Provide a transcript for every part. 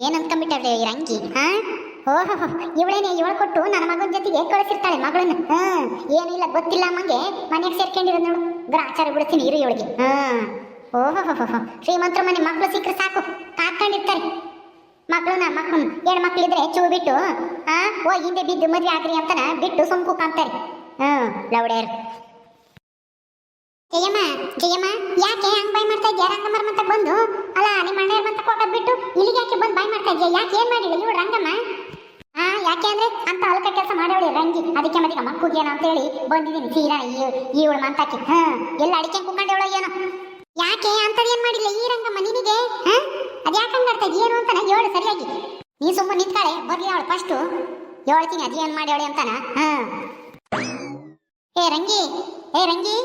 ಏನ್ ಅನ್ಕೊಂಡ್ಬಿಟ್ಟಾಳೆ ಈ ರಂಗಿ? ಹಾ? ಓಹೋ, ಇವಳೇನೆ ಇವಳು ಕೊಟ್ಟು ನನ್ನ ಮಗನ ಜೊತೆಗೆ ಕಳಿಸಿರ್ತಾಳೆ ಮಗಳನ್ನ. ಹಾ ಏನಿಲ್ಲ ಗೊತ್ತಿಲ್ಲ ಅಮ್ಮಂಗೆ. ಮನೆಗೆ ಸೇರ್ಕೊಂಡಿರೋದು ನೋಡು. ಗ್ರಾಚಾರ ಬಿಡ್ತೀನಿ, ಇರು ಇವಳಿಗೆ. ಹಾ. ಓಹೋ, ಶ್ರೀಮಂತರ ಮನೆ ಮಕ್ಕಳು ಸಿಕ್ಕರೆ ಸಾಕು. ಕಾಕೊಂಡಿರ್ತಾರೆ ಮಕ್ಕಳನ್ನ ಮಕ್ಕಳು ಮಕ್ಳಿದ್ರೆ ಚೂ ಬಿಟ್ಟು, ಹಾ, ಓ, ಹಿಂದೆ ಬಿದ್ದು ಮದುವೆ ಆಗ್ರಿ ಅಂತನ ಬಿಟ್ಟು ಸುಮ್ಕು ಕಾಂತಾರೆ ಹ್ಮ್ ಲೌಡೇರ್ ಜಯಮ್ಮ ಜಯಮ್ಮ, ಯಾಕೆ ಹಂಗ್ ಬಾಯ್ ಮಾಡ್ತಾ ಇದ್ಯಾ? ರಂಗಮ್ಮರ ಮತ್ತೆ ಬಂದು? ಅಲ್ಲ, ನಿಮ್ಮ ಅಣ್ಣ ಮತ್ತೆ ಹೋಗೋದ್ ಬಿಟ್ಟು ಇಲ್ಲಿಗೆ ಯಾಕೆ ಬಂದು ಬಾಯ್ ಮಾಡ್ತಾ ಇದ್ಯಾ? ಯಾಕೆ ಏನ್ ಮಾಡಿಲ್ಲ ಇವಳು ರಂಗಮ್ಮ? ಹಾ ಯಾಕೆ ಅಂದ್ರೆ ಅಂತ ಅಲ್ಕ ಕೆಲಸ ಮಾಡೋಳಿ ರಂಗಿ. ಅದಕ್ಕೆ ಮತ್ತೆ ಮಕ್ಕಳಿಗೇನ ಅಂತ ಹೇಳಿ ಬಂದಿದ್ದೀನಿ. ಸೀರಾ ಇವಳು ಮಂತಾಕಿ. ಹಾ, ಎಲ್ಲ ಅಡಿಕೆ ಕುಂಕೊಂಡೇವಳ ಏನು. ಯಾಕೆ ಅಂತದ್ ಏನ್ ಮಾಡಿಲ್ಲ ಈ ರಂಗಮ್ಮ ನಿನಗೆ? ಹಾ? ಅದ್ ಯಾಕೆ ಹಂಗಾಡ್ತಾ ಏನು ಅಂತಾನೆ ಹೇಳು ಸರಿಯಾಗಿ. ನೀ ಸುಮ್ಮನೆ ನಿಂತಾಳೆ ಬರ್ಲಿ ಅವಳು ಫಸ್ಟು ಹೇಳ್ತೀನಿ ಅದೇನ್ ಮಾಡ್ಯಾಳೆ ಅಂತಾನ. ಹಾ. ಏ, ರಂಗಿ ಏ, ರಂಗಿ,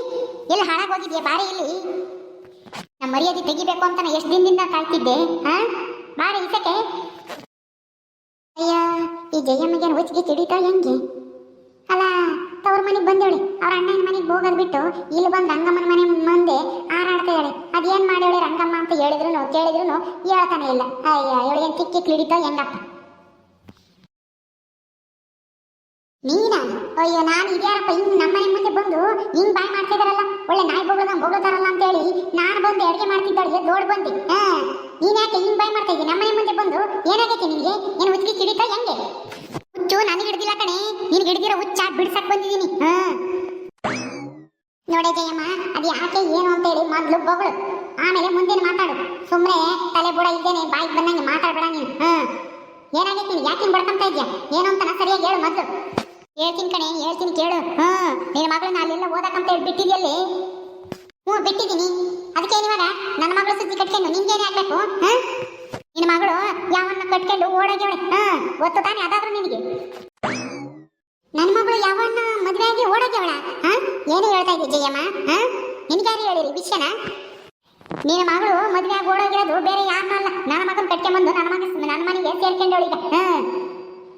ಎಲ್ಲಿ ಹಾಳಾಗೋಗಿದ್ಯಾ? ಬಾರಿ ಇಲ್ಲಿ. ನಮ್ಮ ಮರ್ಯಾದೆ ತೆಗಿಬೇಕು ಅಂತ ನಾ ಎಷ್ಟು ದಿನದಿಂದ ಕಾಯ್ತಿದ್ದೆ, ಹಾ? ಬಾರಿ ಇಸಕ್ಕೆ. ಅಯ್ಯ, ಈ ಜಯಮ್ಮಗೆ ಹುಚ್ಚಿಗೆ ತಿಡಿತಾ ಹೆಂಗೆ? ಅಲ್ಲ, ತವ್ರ ಮನೆಗೆ ಬಂದೇಳಿ ಅವ್ರ ಅಣ್ಣನ ಮನೆಗೆ ಹೋಗೋದು ಬಿಟ್ಟು ಇಲ್ಲಿ ಬಂದು ರಂಗಮ್ಮನ ಮನೆ ಮುಂದೆ ಹಾರಾಡ್ತಾ ಹೇಳಿ ಅದೇನು ಮಾಡ್ಯಾಳೆ ರಂಗಮ್ಮ ಅಂತ ಹೇಳಿದ್ರು ಕೇಳಿದ್ರು ಹೇಳ್ತಾನೆ ಇಲ್ಲ. ಅಯ್ಯ ಇವಳಿಗೆ ಕಿಕ್ಕಿ ತಿಕ್ಕಿ ಹಿಡಿತಾ ಹೆಂಗಪ್ಪ? ಅಯ್ಯೋ, ನಾನು ಇದ್ಯಾರಪ್ಪ? ಹಿಂಗ್ ನಮ್ಮನೆ ಮುಂದೆ ಬಂದು ಹಿಂಗ್ ಬಾಯ್ ಮಾಡ್ತಿದಾರಲ್ಲ? ಒಳ್ಳೆ ನಾಯಿ ಬೊಗಳದ ಬೊಗಳತಾರಲ್ಲ ಅಂತ ಹೇಳಿ ನಾನು ಬಂದು ಅಡುಗೆ ಮಾಡ್ತಿದ್ದಾಳೆ ದೊಡ್ಡ ಬಂದೆ. ಹಾ, ನೀನ್ ಯಾಕೆ ಬಾಯ್ ಮಾಡ್ತಾ ಇದ್ದೀನಿ ನಮ್ಮನೆ ಮುಂದೆ ಬಂದು ಏನಾಗೈತೆ ನಿನಗೆ ಏನು ಹುಚ್ಚಿ ಕಿಡಿತಾ ಹೆಂಗೆ? ಹುಚ್ಚು, ನನಗೆ ಹಿಡ್ದಿಲ್ಲ ಕಣೆ. ನೀನು ಹಿಡ್ದಿರೋ ಹುಚ್ಚ ಬಿಡ್ಸಕ್ ಬಂದಿದ್ದೀನಿ. ಹಾ. ನೋಡೆ ಜಯಮ್ಮ, ಅದು ಯಾಕೆ ಏನು ಅಂತ ಹೇಳಿ ಮೊದ್ಲು ಬೊಗಳು. ಆಮೇಲೆ ಮುಂದಿನ ಮಾತಾಡು. ಸುಮ್ಮನೆ ತಲೆ ಬುಡ ಇದ್ದೇನೆ ಬಾಯಿಗೆ ಬಂದಂಗೆ ಮಾತಾಡ್ಬೇಡ ನೀನು. ಹಾ. ಏನಾಗೈತೆ ನೀನು? ಯಾಕೆ ಬಡ್ಕೊಂತ ಇದ್ಯಾ ಏನು ಅಂತ ಸರಿಯಾಗಿ ಹೇಳು ಮೊದ್ಲು. ಹೇಳ್ತೀನಿ ಕಣೆ, ಹೇಳ್ತೀನಿ ಕೇಳು. ಹಾ ನಿನ್ನ ಮಗಳನ್ನ ಅಲ್ಲೆಲ್ಲ ಓದಕ್ಕಂತ ಹೇಳಿ ಬಿಟ್ಟಿದ್ಯಲ್ಲಿ? ಹ್ಞೂ ಬಿಟ್ಟಿದ್ದೀನಿ. ಅದಕ್ಕೆ ಇವಾಗ ನನ್ನ ಮಗಳು ಸುದ್ದಿ ಕಟ್ಕೊಂಡು ನಿಂಗೇನೆ ಆಗ್ಬೇಕು? ಹಾ ನಿನ್ನ ಮಗಳು ಯಾವನ್ನ ಕಟ್ಕೊಂಡು ಓಡೋಗ್ಯವಳೆ ಹಾ ಗೊತ್ತು ತಾನೆ ಅದಾದ್ರೂ ನಿನಗೆ? ನನ್ನ ಮಗಳು ಯಾವನ್ನ ಮದುವೆ ಆಗಿ ಓಡೋಗ್ಯವಳ ಹಾ ಏನು ಹೇಳ್ತಾ ಇದ್ದೀವಿ ಜಯಮ್ಮ? ಹಾ ನಿನಗ್ಯಾರು ಹೇಳಿರಿ? ವಿಷಯನ? ನಿನ್ನ ಮಗಳು ಮದುವೆ ಆಗಿ ಓಡೋಗಿರೋದು ಬೇರೆ ಯಾರನ್ನಲ್ಲ ನನ್ನ ಮಗನ ಕಟ್ಕೊಂಡ್ಬಂದು ನನ್ನ ಮಗ ನನ್ನ ಮನೆಗೆ ಸೇರ್ಕೊಂಡವಳೀಗ. ಹಾ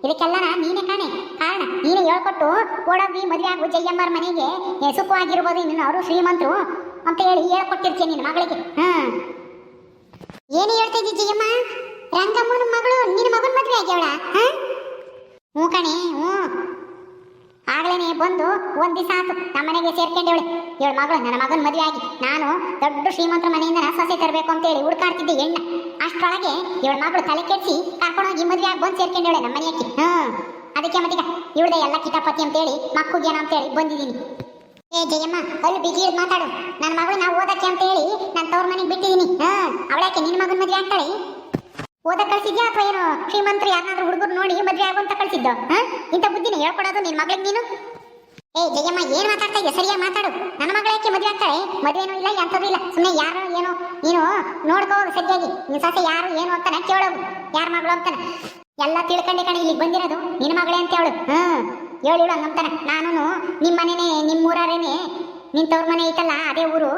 ಇದಕ್ಕೆಲ್ಲನ ನೀನೇ ಕಾಣೆ. ಕಾರಣ, ನೀನು ಹೇಳ್ಕೊಟ್ಟು ಓಡೋಗಿ ಮದುವೆ ಆಗು ಜಯ್ಯಮ್ಮರ ಮನೆಗೆ ಸುಖವಾಗಿರ್ಬೋದು ಇನ್ನು ಅವರು ಶ್ರೀಮಂತರು ಅಂತ ಹೇಳಿ ಹೇಳ್ಕೊಟ್ಟಿರ್ತೀನಿ ನಿನ್ನ ಮಗಳಿಗೆ. ಹ್ಮ್ ಏನು ಹೇಳ್ತಾ ಜಯ್ಯಮ್ಮ ರಂಗಮ್ಮನ ಮಗಳು, ನಿನ್ನ ಮಗನ ಮದುವೆ ಆಗ್ಯಾವಳ ಹ್ಞೂ ಕಣೆ, ಹ್ಞೂ. ಆಗ್ಲೇನೆ ಬಂದು ಒಂದು ದಿವಸ ಆತು. ನಮ್ಮ ಮನೆಗೆ ಸೇರ್ಕೊಂಡವಳೆ. ಇವಳ ಮಗಳು, ನನ್ನ ಮಗನ ಮದುವೆ ಆಗಿ ನಾನು ದೊಡ್ಡ ಶ್ರೀಮಂತರ ಮನೆಯಿಂದ ಸೊಸೆ ತರಬೇಕು ಅಂತ ಹೇಳಿ ಹುಡ್ಕಾಡ್ತಿದ್ದೆ ಹೆಣ್ಣ. ಅಷ್ಟರೊಳಗೆ ಇವಳ ಮಗಳು ತಲೆ ಕೆಡಿಸಿ ಕರ್ಕೊಂಡೋಗಿ ಮದುವೆ ಆಗಿ ಬಂದು ಸೇರ್ಕೊಂಡವಳೆ ನಮ್ಮ ಮನೆಯಕ್ಕೆ ಹಾ ಅದಕ್ಕೆ ಮತ್ತೀಗ ಇವಳದೆ ಎಲ್ಲ ಕಿತಾಪತಿ ಅಂತೇಳಿ ಮಕ್ಕಳಿಗೇನ ಅಂತೇಳಿ ಬಂದಿದ್ದೀನಿ. ಏ ಜಯಮ್ಮ, ಅಲ್ಲಿ ಬಿಗಿ ಮಾತಾಡು. ನನ್ನ ಮಗಳು ನಾವು ಓದಕ್ಕೆ ಅಂತ ಹೇಳಿ ನಾನು ತವ್ರ ಮನೆಗೆ ಬಿಟ್ಟಿದ್ದೀನಿ. ಹಾ ಅವಳಕ್ಕೆ ನಿನ್ನ ಮಗನ ಮದುವೆ ಆಗ್ತಾಳೆ? ಓದಕ್ಕೆ ಕಳಿಸಿದ್ಯಾ ಅಥವಾ ಏನು? ಶ್ರೀಮಂತರು ಯಾರನ್ನಾದ್ರೂ ಹುಡುಗರು ನೋಡಿ ಮದುವೆ ಆಗುವಂತ ಕಳಿಸಿದ್ದ? ಹಾ ಇಂಥ ಬುದ್ಧಿನ ಹೇಳ್ಕೊಡೋದು ನಿನ್ನ ಮಗಳಿಗೆ ನೀನು? ಏ ಜಯಮ್ಮ, ಏನ್ ಮಾತಾಡ್ತಾ ಸರಿಯಾಗಿ ಮಾತಾಡು. ನನ್ನ ಮಗಳ ಯಾಕೆ ಮದುವೆ ಆಗ್ತಾಳೆ? ಮದುವೆನೂ ಇಲ್ಲ, ಎಂಥದ್ದು ಇಲ್ಲ. ಸುಮ್ಮನೆ ಯಾರು ಏನು, ನೀನು ನೋಡ್ಕೋ ಸರಿಯಾಗಿ. ನಿನ್ ಸೊಸೆ ಯಾರು, ಏನು ಅಂತಾನೆ ಕೇಳೋದು ಯಾರ ಮಗಳು ಅಂತಾನೆ ಎಲ್ಲ ತಿಳ್ಕೊಂಡೆ ಕಣ, ಇಲ್ಲಿಗೆ ಬಂದಿರೋದು ನಿನ್ನ ಮಗಳೇ ಅಂತ ಹೇಳು. ಹ್ಮ್, ಹೇಳು ಹೇಳು ಹಂಗಂತಾನೆ ನಾನು ನಿಮ್ಮ ಮನೆನೇ ನಿಮ್ಮ ಊರಾರೇನೆ. ನಿನ್ ತವ್ರ ಮನೆ ಐತಲ್ಲ, ಅದೇ ಊರು.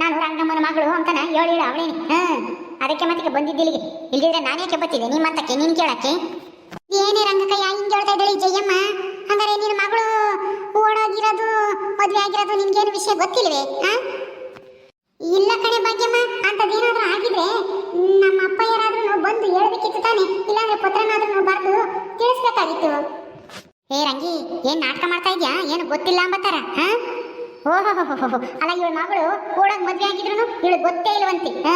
ನಾನು ರಂಗಮ್ಮನ ಮಗಳು ಅಂತಾನೆ. ಹೇಳಿ, ಹೇಳು, ಅವಳೇನೆ. ಹ್ಮ್, ಅದಕ್ಕೆ ಮತ್ತೆ ಬಂದಿದ್ದಿಲ್ಲಿಗೆ ಇಲ್ದಿದ್ರೆ ನಾನು ಯಾಕೆ ಬರ್ತಿದ್ದೆ ನಿಮ್ಮ ಅಂತಕ್ಕೆ ನಿನ್ ಕೇಳಕ್ಕೆ? ಏನೇ ರಂಗಕಯ್ಯ, ಹಿಂಗೆ ಹೇಳ್ತಾ ಇದ್ದಾಳೆ ಜಯಮ್ಮ? ಹಂಗಾರೆ ನಿನ್ನ ಮಗಳು ಓಡೋಗಿರೋದು, ಮದುವೆ ಆಗಿರೋದು ನಿನ್ಗೇನು ವಿಷಯ ಗೊತ್ತಿಲ್ವೇ, ಹಾ? ಇಲ್ಲ ಕಣೆ ಭಾಗ್ಯಮ್ಮ, ಅಂತದೇನಾದ್ರೂ ಆಗಿದ್ರೆ ನಮ್ಮ ಅಪ್ಪ ಯಾರಾದ್ರೂ ಬಂದು ಹೇಳ್ಬೇಕಿತ್ತು ತಾನೆ, ಇಲ್ಲಾಂದ್ರೆ ಪತ್ರನಾದ್ರೂ ಬರೆದು ತಿಳಿಸ್ಬೇಕಾಗಿತ್ತು. ಏ ರಂಗಿ, ಏನ್ ನಾಟಕ ಮಾಡ್ತಾ ಇದೆಯಾ? ಏನು ಗೊತ್ತಿಲ್ಲ ಅಂಬತ್ತಾರ, ಹಾ? ಓಹೋ ಅಲ್ಲ ಇವಳ ಮಗಳು ಓಡೋಗ್ ಮದ್ವೆ ಆಗಿದ್ರು ಇವಳು ಗೊತ್ತೇ ಇಲ್ವಂತೆ, ಹಾ?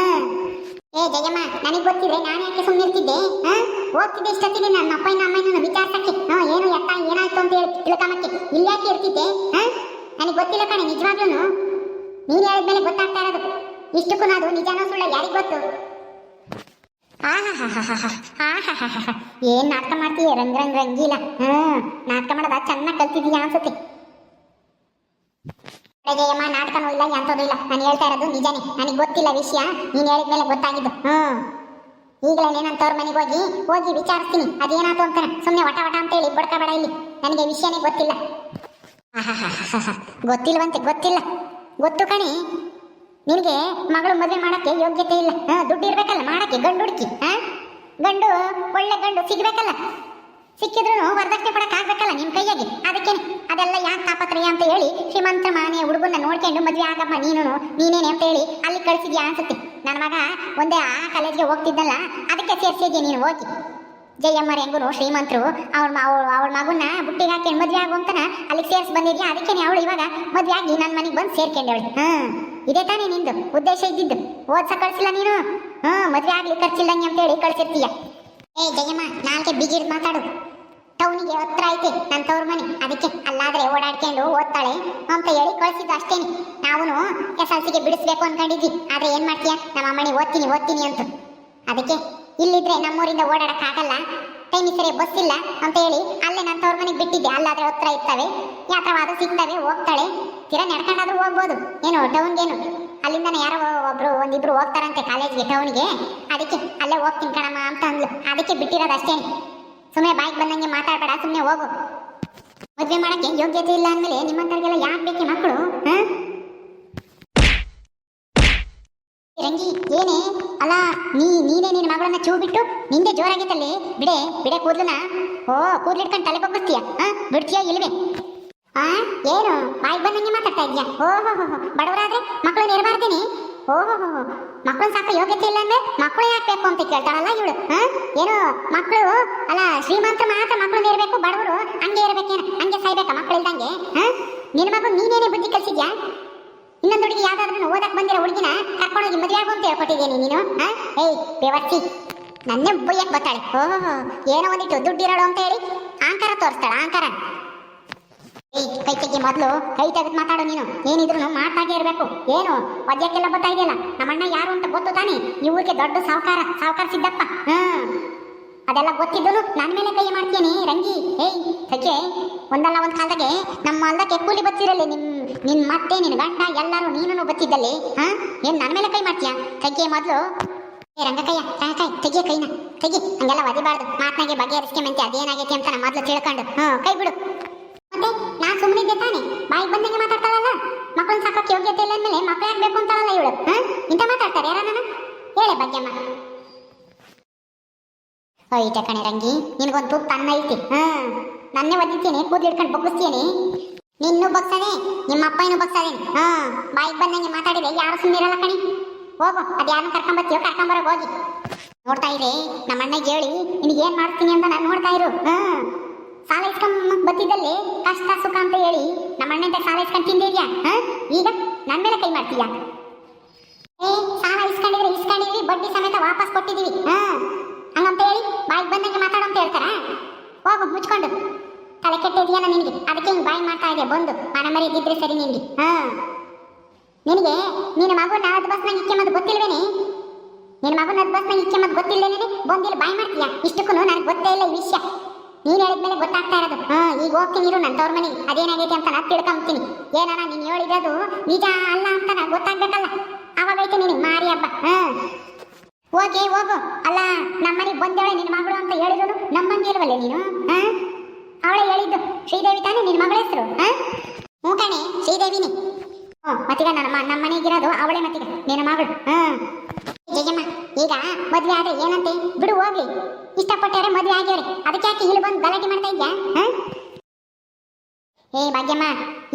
ಏ ಜಯಮ್ಮ, ನನಗೆ ಗೊತ್ತಿದ್ರೆ ನಾನು ಯಾಕೆ ಸುಮ್ಮನೆ ಇರ್ತಿದ್ದೆ ಹಾ? ಹೋಗ್ತಿದ್ದೆ ಇಷ್ಟೊತ್ತಿಗೆ ನನ್ನ ಅಪ್ಪನ ಅಮ್ಮಯ್ಯನ ವಿಚಾರಿಸಕ್ಕೆ ಹಾ ಏನು ಎತ್ತ ಏನಾಯ್ತು ಅಂತ ಹೇಳಿ ಯಾಕೆ ಇರ್ತಿದ್ದೆ? ನನಗೆ ಗೊತ್ತಿಲ್ಲ ಕಣೆ ನಿಜವಾಗ್ಲೂ ನೀನು ಹೇಳಿದ್ಮೇಲೆ ಗೊತ್ತಾಗ್ತಾ ಇರೋದು. ಇಷ್ಟಕ್ಕೂ ನಾನು ನಿಜಾನೋ ಸುಳ್ಳ ಯಾರಿಗೆ ಗೊತ್ತು. ಏನ್ ನಾಟಕ ಮಾಡ್ತೀಯ? ರಂಗ್ ರಂಗ್ ರಂಗಿಲ್ಲ ಹ್ಮ್. ನಾಟಕ ಮಾಡೋದ? ಚೆನ್ನಾಗಿ ಕಲ್ತಿದೀಯ ಅನ್ಸುತ್ತೆ. ಅಮ್ಮ ನಾಟಕನೂ ಇಲ್ಲ ಎಂಥದ್ದು ಇಲ್ಲ. ನಾನು ಹೇಳ್ತಾ ಇರೋದು ನಿಜಾನೇ. ನನಗೆ ಗೊತ್ತಿಲ್ಲ ವಿಷಯ. ನೀನು ಹೇಳಿದ್ಮೇಲೆ ಗೊತ್ತಾಗಿದ್ದು. ಹ್ಮ್. ಈಗಲೇ ನನ್ನ ತವ್ರ ಮನೆಗೆ ಹೋಗಿ ಹೋಗಿ ವಿಚಾರಿಸ್ತೀನಿ. ಅದೇನಾಯ್ತು ಅಂತಾನೆ. ಸುಮ್ಮನೆ ವಟ ವಟ ಅಂತ ಹೇಳಿ ಬಡ್ಕಬೇಡ ಇಲ್ಲಿ. ನನಗೆ ವಿಷಯನೇ ಗೊತ್ತಿಲ್ಲ. ಗೊತ್ತಿಲ್ವಂತೆ, ಗೊತ್ತಿಲ್ಲ. ಗೊತ್ತು ಕಣಿ. ನಿನಗೆ ಮಗಳು ಮದುವೆ ಮಾಡಕ್ಕೆ ಯೋಗ್ಯತೆ ಇಲ್ಲ. ದುಡ್ಡು ಇರ್ಬೇಕಲ್ಲ, ಮಾಡಕ್ಕೆ ಗಂಡು ಹುಡುಕಿ ಗಂಡು, ಒಳ್ಳೆ ಗಂಡು ಸಿಗ್ಬೇಕಲ್ಲ? ಸಿಕ್ಕಿದ್ರು ವರದಕ್ಷಿಣೆ ಕೊಡಕ್ ಆಗ್ಬೇಕಲ್ಲ ನಿಮ್ ಕೈಯಾಗಿ? ಅದಕ್ಕೇನೆ, ಅದೆಲ್ಲ ಯಾಕೆ ತಾಪತ್ರಯ ಅಂತ ಹೇಳಿ ಶ್ರೀಮಂತ ಮಾನೆಯ ಹುಡುಗನ್ನ ನೋಡ್ಕೊಂಡು ಮದುವೆ ಆಗಮ್ಮ ನೀನು ನೀನೇನೆ ಅಂತ ಹೇಳಿ ಅಲ್ಲಿ ಕಳ್ಸಿದ್ಯಾ ಅನ್ಸುತ್ತೆ. ನನ್ನ ಮಗ ಒಂದೇ ಆ ಕಾಲೇಜ್ಗೆ ಹೋಗ್ತಿದ್ದಲ್ಲ, ಅದಕ್ಕೆ ಸೇರ್ಸಿದ್ಯ ನೀನು ಹೋಗಿ? ಜಯಮ್ಮರ ಹೆಂಗೂ ಶ್ರೀಮಂತರು, ಅವ್ರ ಅವಳು ಅವಳ ಮಗುನ ಬುಟ್ಟಿಗೆ ಹಾಕಿ ಮದ್ವೆ ಆಗು ಅಂತಾನ ಅಲ್ಲಿಗೆ ಸೇರ್ಸಿ ಬಂದಿದ್ಯಾ? ಅದಕ್ಕೆ ಅವಳು ಇವಾಗ ಮದ್ವೆ ಆಗಿ ನನ್ನ ಮನೆಗೆ ಬಂದು ಸೇರ್ಕೊಂಡವಳು ಹ್ಮ್ ಇದೇ ತಾನೇ ನಿಂದು ಉದ್ದೇಶ ಇದ್ದಿದ್ದು. ಓದ್ಸ ಕಳ್ಸಿಲ್ಲ ನೀನು? ಹ್ಮ್ ಮದ್ವೆ ಆಗ್ಲಿ ಖರ್ಚಿಲ್ಲಂಗೆ ಅಂತೇಳಿ ಕಳ್ಸಿರ್ತೀಯ. ಏ ಜಯಮ್ಮ ನಾಲ್ಕೆ ಬಿಗಿಡ್ ಮಾತಾಡು. ಟೌನಿಗೆ ಹತ್ರ ಐತೆ ನನ್ನ ತವ್ರ ಮನೆ. ಅದಕ್ಕೆ ಅಲ್ಲಾದ್ರೆ ಓಡಾಡ್ಕೊಂಡು ಓದ್ತಾಳೆ ಅಂತ ಹೇಳಿ ಕಳ್ಸಿದ್ದು ಅಷ್ಟೇನಿ. ನಾವು ಎಸ್ ಎಲ್ ಸಿಗೆ ಬಿಡಿಸ್ಬೇಕು ಅನ್ಕೊಂಡಿದ್ವಿ. ಆದ್ರೆ ಏನ್ ಮಾಡ್ತೀಯ? ನಮ್ಮ ಅಮ್ಮನಿ ಓದ್ತೀನಿ ಓದ್ತೀನಿ ಅಂತ. ಅದಕ್ಕೆ ಇಲ್ಲಿದ್ರೆ ನಮ್ಮೂರಿಂದ ಓಡಾಡಕ್ ಆಗಲ್ಲ ಟೈಮ್ ಸರಿ ಬಸ್ ಇಲ್ಲ ಅಂತ ಹೇಳಿ ಅಲ್ಲೇ ನನ್ನ ತವ್ರ ಮನೆಗೆ ಬಿಟ್ಟಿದ್ದೆ. ಅಲ್ಲಾದ್ರೆ ಹತ್ರ ಇರ್ತವೆ. ಯಾತ್ರವಾದ ಸಿಗ್ತವೆ, ಹೋಗ್ತಾಳೆ. ತೀರಾ ನಡ್ಕೊಂಡಾದ್ರೂ ಹೋಗ್ಬೋದು. ಏನು ಟೌನ್ಗೇನು ಅಲ್ಲಿಂದನೇ ಯಾರೋ ಒಬ್ರು, ಒಂದಿಬ್ರು ಹೋಗ್ತಾರಂತೆ ಕಾಲೇಜ್ಗೆ ಟೌನ್ಗೆ ಅದಕ್ಕೆ ಅಲ್ಲೇ ಹೋಗ್ತೀನಿ ಕಣಮ್ಮ ಅಂತ ಅಂದ್ಲು. ಅದಕ್ಕೆ ಬಿಟ್ಟಿರೋದು ಅಷ್ಟೇ ಸುಮ್ಮನೆ ಬಾಯಿಗೆ ಬಂದಂಗೆ ಮಾತಾಡಬೇಡ ಸುಮ್ಮನೆ ಹೋಗು. ಮದುವೆ ಮಾಡೋಕ್ಕೆ ಯೋಗ್ಯತೆ ಇಲ್ಲ ಅಂದಮೇಲೆ ನಿಮ್ಮಂಥವ್ರಿಗೆಲ್ಲ ಯಾಕೆ ಬೇಕೆ ಮಕ್ಕಳು, ಹಾ? ರಂಗಿ, ಏನೇ? ಅಲ್ಲ, ನೀ, ನೀನೇ ನಿನ್ನ ಮಗಳನ್ನ ಚೂ ಬಿಟ್ಟು ನಿಂದೆ ಜೋರಾಗಿತ್ತಲ್ಲಿ. ಬಿಡೆ ಬಿಡೆ ಕೂದ್ಲನ ಓ ಕೂದ್ಲಿಟ್ಕೊಂಡು ತಲೆ ಬಗ್ಗಿಸ್ತೀಯ ಹಾ? ಬಿಡ್ತೀಯ ಇಲ್ವೇ? ಆ, ಏನು? ಬಾಯಿ ಬಂದಂಗೆ ಮಾತಾಡ್ತಾ ಹೋ ಓಹೋ ಬಡವರಾದ್ರೆ ಮಕ್ಕಳು ಇರಬಾರ್ದೇನೆ? ಓಹೋ ಮಕ್ಕಳು ಸಾಕು ಯೋಗ್ಯತೆ ಇಲ್ಲ ಅಂದ್ರೆ ಮಕ್ಕಳು ಯಾಕೆ ಬೇಕು ಅಂತ ಕೇಳ್ತಾಳಲ್ಲ ಇವಳು. ಹಾ? ಏನು ಮಕ್ಕಳು ಅಲ್ಲ, ಶ್ರೀಮಂತ ಮಾತ್ರ ಮಕ್ಕಳು ಇರಬೇಕು, ಬಡವರು ಹಂಗೆ ಇರಬೇಕೇನು? ಹಂಗೆ ಸಾಯ್ಬೇಕಾ ಮಕ್ಕಳು ಇಲ್ದಂಗೆ? ಹಾ? ನಿನ್ನ ಮಗು ನೀನೇನೇ ಬುದ್ಧಿ ಕಲ್ಸಿದ್ಯಾ? ಇನ್ನೊಂದು ಹುಡುಗಿ ಯಾವ್ದಾದ್ರು ಓದಕ್ ಬಂದಿರೋ ಹುಡುಗಿನ ಕರ್ಕೊಂಡೋಗಿ ಮದುವೆ ಆಗು ಅಂತ ಹೇಳ್ಕೊಟ್ಟಿದ್ದೀನಿ ನೀನು ಏಯ್, ಬೇವರ್ಸಿ. ನನ್ನೇ ಬೈಯಕ್ ಬರ್ತಾಳೆ ಓಹೋ ಏನೋ ಒಂದಿಟ್ಟು ದುಡ್ಡಿರೋಳು ಅಂತ ಹೇಳಿ. ಆಂಕಾರ ತೋರಿಸ್ತಾಳ, ಆಂಕಾರ. ಏಯ್, ಕೈ ತೆಗಿ ಮೊದಲು. ಕೈ ತೆಗೆದು ಮಾತಾಡು ನೀನು. ಏನಿದ್ರು ಮಾತಾಗೆ ಇರಬೇಕು. ಏನು? ವದ್ಯಕ್ಕೆಲ್ಲ ಬರ್ತಾ ಇದೆಯಲ್ಲ? ನಮ್ಮಣ್ಣ ಯಾರು ಅಂತ ಗೊತ್ತು ತಾನೆ? ಈ ಊರಿಗೆ ದೊಡ್ಡ ಸಾವುಕಾರ ಸಾವುಕಾರ ಸಿದ್ದಪ್ಪ. ಹ್ಮ್ ಅದೆಲ್ಲ ಗೊತ್ತಿದ್ದನು ನನ್ನ ಮೇಲೆ ಕೈ ಮಾಡ್ತೀನಿ, ರಂಗಿ. ಏಯ್ ಸಜ್ಜೆ ಒಂದಲ್ಲ ಒಂದು ಕಾಲದಾಗೆ ನಮ್ಮ ಹೊಲ್ದಕ್ಕೆ ಕೂಲಿ ಬತ್ತಿರಲಿ ನಿಮ್ ನಿನ್ ಮತ್ತೆ ನಿನ್ ಗಂಡ ಎಲ್ಲಾರು ನೀನು ಬತ್ತಿದ್ದಲ್ಲಿ, ಹಾ? ಏನ್ ನನ್ನ ಮೇಲೆ ಕೈ ಮಾಡ್ತೀಯ? ಕೈಗೆ ಮೊದಲು. ಏ, ರಂಗಕಯ್ಯ ರಂಗಕಾಯ್ ತೆಗಿಯ ಕೈನ. ತೆಗಿ. ಹಂಗೆಲ್ಲ ಒದಿಬಾರ್ದು ಮಾತ್ನಾಗೆ ಬಗೆಹರಿಸ್ಕೊಂಬಂತೆ ಅದೇನಾಗೈತಿ ಅಂತ ಮೊದಲು ತಿಳ್ಕೊಂಡು. ಹ ಕೈ ಬಿಡು. ಮತ್ತೆ ನಾನ್ ಸುಮ್ಮನಿದ್ದೆ ತಾನೆ. ಬಾಯಿಗೆ ಬಂದಂಗೆ ಮಾತಾಡ್ತಾಳಲ್ಲ? ಮಕ್ಕಳನ್ನ ಸಾಕಕ್ಕೆ ಯೋಗ್ಯತೆ ಇಲ್ಲ ಅಂದ್ಮೇಲೆ ಮಕ್ಕಳು ಆಗ್ಬೇಕು ಅಂತಾಳಲ್ಲ ಇವಳು. ಹಾ ಇಂತ ಮಾತಾಡ್ತಾರೆ ಯಾರ ನಾನು ಹೇಳೆ ಭಾಗ್ಯಮ್ಮ. ಐತೆ ಕಣೆ ರಂಗಿ, ನಿನಗೊಂದು ತುಪ್ಪ ಅನ್ನ ಐತಿ. ಹಾ ನನ್ನೇ ಒದ್ದಿದ್ದೀನಿ ಕೂದಲು ಹಿಡ್ಕೊಂಡು ಬಗ್ಗಿಸ್ತೀನಿ. ನಿನ್ನೂ ಬಗ್ಸದೆ ನಿಮ್ಮ ಅಪ್ಪನೂ ಬಗ್ಸದೆ. ಹಾ, ಬಾಯಿಗೆ ಬಂದಂಗೆ ಮಾತಾಡಿದೆ. ಯಾರು ಸುಮ್ಮನಿರಲ್ಲ ಕಣಿ. ಹೋಗು, ಅದು ಯಾರನ್ನ ಕರ್ಕೊಂಬರ್ತೀಯೋ ಕರ್ಕೊಂಬರ ಹೋಗಿ. ನೋಡ್ತಾ ಇದೆ ನಮ್ಮ ಅಣ್ಣಗೆ ಹೇಳಿ, ನಿನಗೆ ಏನ್ ಮಾಡ್ತೀನಿ ಅಂತ ನಾನು ನೋಡ್ತಾ ಇರು. ಹಾ, ಸಾಲ ಇಸ್ಕೊಂಡ್ ಬತ್ತಿದ್ದಲ್ಲಿ ಕಷ್ಟ ಸುಖ ಅಂತ ಹೇಳಿ ನಮ್ಮ ಅಣ್ಣಂತೆ ಸಾಲ ಇಸ್ಕೊಂಡ್ ತಿಂದಿದ್ಯಾ ಹಾ, ಈಗ ನನ್ನ ಮೇಲೆ ಕೈ ಮಾಡ್ತೀಯಾ? ಏ, ಸಾಲ ಇಸ್ಕೊಂಡಿದ್ರೆ ಇಸ್ಕೊಂಡಿದ್ವಿ ಬಡ್ಡಿ ಸಮೇತ ವಾಪಸ್ ಕೊಟ್ಟಿದ್ದೀವಿ. ಹಾ, ಹಂಗಂತ ಹೇಳಿ ಬಾಯಿಗೆ ಬಂದಂಗೆ ಮಾತಾಡೋ ಅಂತ ಹೇಳ್ತಾರ? ಹೋಗು, ಮುಚ್ಕೊಂಡು. ತಲೆ ನಿನಗೆ? ಅದಕ್ಕೆ ಹಿಂಗೆ ಬಾಯಿ ಮಾಡ್ತಾ ಇದೆ ಬಂದು. ಮನ ಮರಿ ಇದ್ದಿದ್ರೆ ಸರಿ ನಿನಗೆ ಹಾ. ನಿನಗೆ? ನಿನ್ನ ಮಗು ನಾಲ್ಕು ಬಸ್ನಾಗ ಇಕ್ಕೆ ಮದ್ದು ಗೊತ್ತಿಲ್ವೇನೆ? ನಿನ್ನ ಮಗು ಬಸ್ ಬಸ್ನಾಗ ಇಕ್ಕೆ ಮದ್ದು ಗೊತ್ತಿಲ್ಲೇನೆ ಬಂದಿಲ್ಲ ಬಾಯಿ ಮಾಡ್ತೀಯಾ? ಇಷ್ಟಕ್ಕೂ ನನಗೆ ಗೊತ್ತೇ ಇಲ್ಲ ಈ ವಿಷಯ. ನೀನು ಹೇಳಿದ್ಮೇಲೆ ಗೊತ್ತಾಗ್ತಾ ಇರೋದು. ಹಾ, ಈಗ ಹೋಗ್ತೀನಿ ಇರು ನನ್ನ ತವ್ರ ಮನೆಗೆ. ಅದೇನಾಗೈತೆ ಅಂತ ನಾನು ತಿಳ್ಕೊಂತೀನಿ ಏನಾನ ನೀನು ಹೇಳಿರೋದು ನಿಜ ಅಲ್ಲ ಅಂತ ನಾನು ಗೊತ್ತಾಗ್ಬೇಕಲ್ಲ. ಅವಾಗೈತೆ ನಿನಗೆ, ಮಾರಿ ಹಬ್ಬ. ಹಾ. ಹೋಗಿ, ಹೋಗು. ಅಲ್ಲ, ನಮ್ಮನೆಗೆ ಬಂದೇಳೆ ನಿನ್ನ ಮಗಳು ಅಂತ ಹೇಳಿದ್ರು ಇಲ್ವಲ್ಲ ನೀನು? ಹಾ? ಅವಳೇ ಹೇಳಿದ್ದು, ಶ್ರೀದೇವಿ ತಾನೇ ನಿನ್ನ ಮಗಳ ಹೆಸರು ಹ್ಞೂ ಕಣೆ, ಶ್ರೀದೇವಿನಿ. ಓ, ಮತ್ತೀಗ ನನ್ನ ನಮ್ಮ ಮನೆಗಿರೋದು ಅವಳೇ ಮತ್ತೀಗ, ನಿನ್ನ ಮಗಳು, ಹಾ? ಜಯಮ್ಮ, ಈಗ ಮದ್ವೆ ಆದ್ರೆ ಏನಂತೆ? ಬಿಡು ಹೋಗ್ಲಿ ಇಷ್ಟಪಟ್ಟವ್ರೆ ಮದುವೆ ಆಗ್ಯವ್ರೆ. ಅದಕ್ಕೆ ಯಾಕೆ ಇಲ್ಲಿ ಬಂದು ಗಲಾಟೆ ಮಾಡ್ತಾ ಇದ್ಯಾ, ಹಾ? ಏ, ಭಾಗ್ಯಮ್ಮ,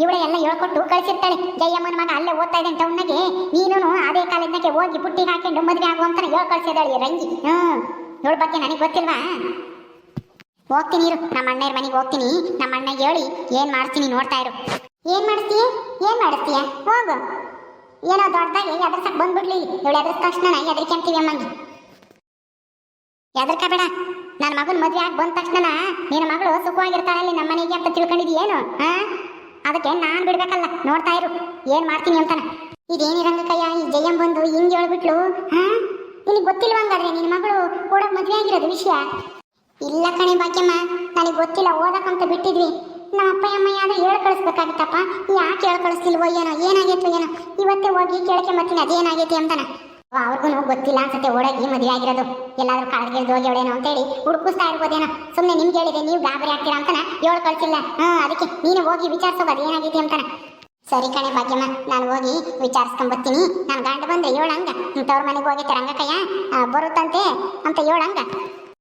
ಇವಳೆ ಎಲ್ಲ ಹೇಳ್ಕೊಟ್ಟು ಕಳಿಸಿರ್ತಾಳೆ. ಜಯಮ್ಮನ ಮಗ ಅಲ್ಲೇ ಓದ್ತಾ ಇದ್ದಾನೆ ಟೌನ್ನಾಗೆ ನೀನು ಅದೇ ಕಾಲೇಜ್ನಾಗೆ ಹೋಗಿ ಬುಟ್ಟಿಗೆ ಹಾಕೊಂಡು ಮದುವೆ ಆಗುವಂತ ಹೇಳ್ ಕಳ್ಸಿದಾಳೆ ರಂಗಿ ಇವಳ ಬಗ್ಗೆ ನನಗೆ ಗೊತ್ತಿಲ್ವಾ? ಹೋಗ್ತೀನಿ ಇರು. ನಮ್ಮ ಅಣ್ಣಯ್ಯರ ಮನೆಗೆ ಹೋಗ್ತೀನಿ. ನಮ್ಮ ಅಣ್ಣಗೆ ಹೇಳಿ ಏನ್ ಮಾಡ್ತೀನಿ ನೋಡ್ತಾ ಇರು. ಏನ್ ಮಾಡ್ತೀಯ ಏನ್ ಮಾಡ್ತೀಯ ಹೋಗು. ಏನೋ ದೊಡ್ಡದಾಗಿ ಎದ್ರಸಕ್ ಬಂದ್ಬಿಡ್ಲಿ. ಇವಳು ಎದ್ರ ತಕ್ಷಣ ಎದ್ರಿಕೆ ಅಂತೀವಿ ಅಮ್ಮಂಗೆ. ಎದ್ರಕಬೇಡ ನನ್ನ ಮಗನ ಮದುವೆ ಆಗಿ ಬಂದ ತಕ್ಷಣ ನಿನ್ನ ಮಗಳು ಸುಖವಾಗಿರ್ತಾಳಲ್ಲಿ ನಮ್ಮ ಮನೆಗೆ ಅಂತ ತಿಳ್ಕೊಂಡಿದ್ಯೇನು ಹಾ ಅದಕ್ಕೆ ನಾನು ಬಿಡ್ಬೇಕಲ್ಲ. ನೋಡ್ತಾ ಇರು. ಏನ್ ಮಾಡ್ತೀನಿ ಅಂತಾನ. ಇದೇನಿರಂಗ ಕಯ್ಯ? ಈ ಜಯಂ ಬಂದು ಹಿಂಗೆ ಹೇಳ್ಬಿಟ್ಲು? ಹಾ ನಿನಗೆ ಗೊತ್ತಿಲ್ವಂಗಾದ್ರೆ ನಿನ್ನ ಮಗಳು ಕೂಡ ಮದುವೆ ಆಗಿರೋದು ವಿಷಯ? ಇಲ್ಲ ಕಣೆ ಭಾಗ್ಯಮ್ಮ ನನಗೆ ಗೊತ್ತಿಲ್ಲ ಓದಕ್ಕಂತ ಬಿಟ್ಟಿದ್ವಿ. ನಮ್ಮ ಅಪ್ಪ ಅಮ್ಮ ಯಾರು ಹೇಳಿ ಕಳಿಸ್ಬೇಕಾಗಿತ್ತಪ್ಪ ಯಾಕೆ ಹೇಳಿ ಕಳಿಸ್ತಿಲ್ವೋ ಏನೋ ಏನಾಗಿತ್ತು ಏನೋ. ಇವತ್ತೇ ಹೋಗಿ ಕೇಳ್ಕೊಂಬರ್ತೀನಿ ಅದೇನಾಗೈತಿ ಅಂತಾನ. ಅವ್ರಿಗೂ ಗೊತ್ತಿಲ್ಲ ಅನ್ಸುತ್ತೆ ಓಡಾಗಿ ಮದುವೆ ಆಗಿರೋದು. ಎಲ್ಲಾದ್ರೂ ಕಾಡ್ಗೆಳ್ದು ಹೋಗಿ ಅವಳೇನೋ ಅಂತೇಳಿ ಹುಡುಕಿಸ್ತಾ ಇರ್ಬೋದೇನೋ. ಸುಮ್ಮನೆ ನಿಮ್ಗೆ ಹೇಳಿದೆ ನೀವು ಗಾಬರಿ ಆಗ್ತೀರಾ ಅಂತಾನ ಹೇಳಿ ಕಳ್ಸಿಲ್ಲ ಹಾ ಅದಕ್ಕೆ ನೀನು ಹೋಗಿ ವಿಚಾರಿಸೋದು ಅದೇನಾಗೈತಿ ಅಂತಾನ. ಸರಿ ಕಣೆ ಭಾಗ್ಯಮ್ಮ ನಾನು ಹೋಗಿ ವಿಚಾರಿಸ್ಕೊಂಬರ್ತೀನಿ ನಾನು ಗಂಡ ಬಂದ್ರೆ ಏಳಂಗ ತವ್ರ ಮನೆಗೆ ಹೋಗಿ ರಂಗಕ್ಕಯ್ಯ ಆ, ಬರುತ್ತಂತೆ ಅಂತ ಏಳಂಗ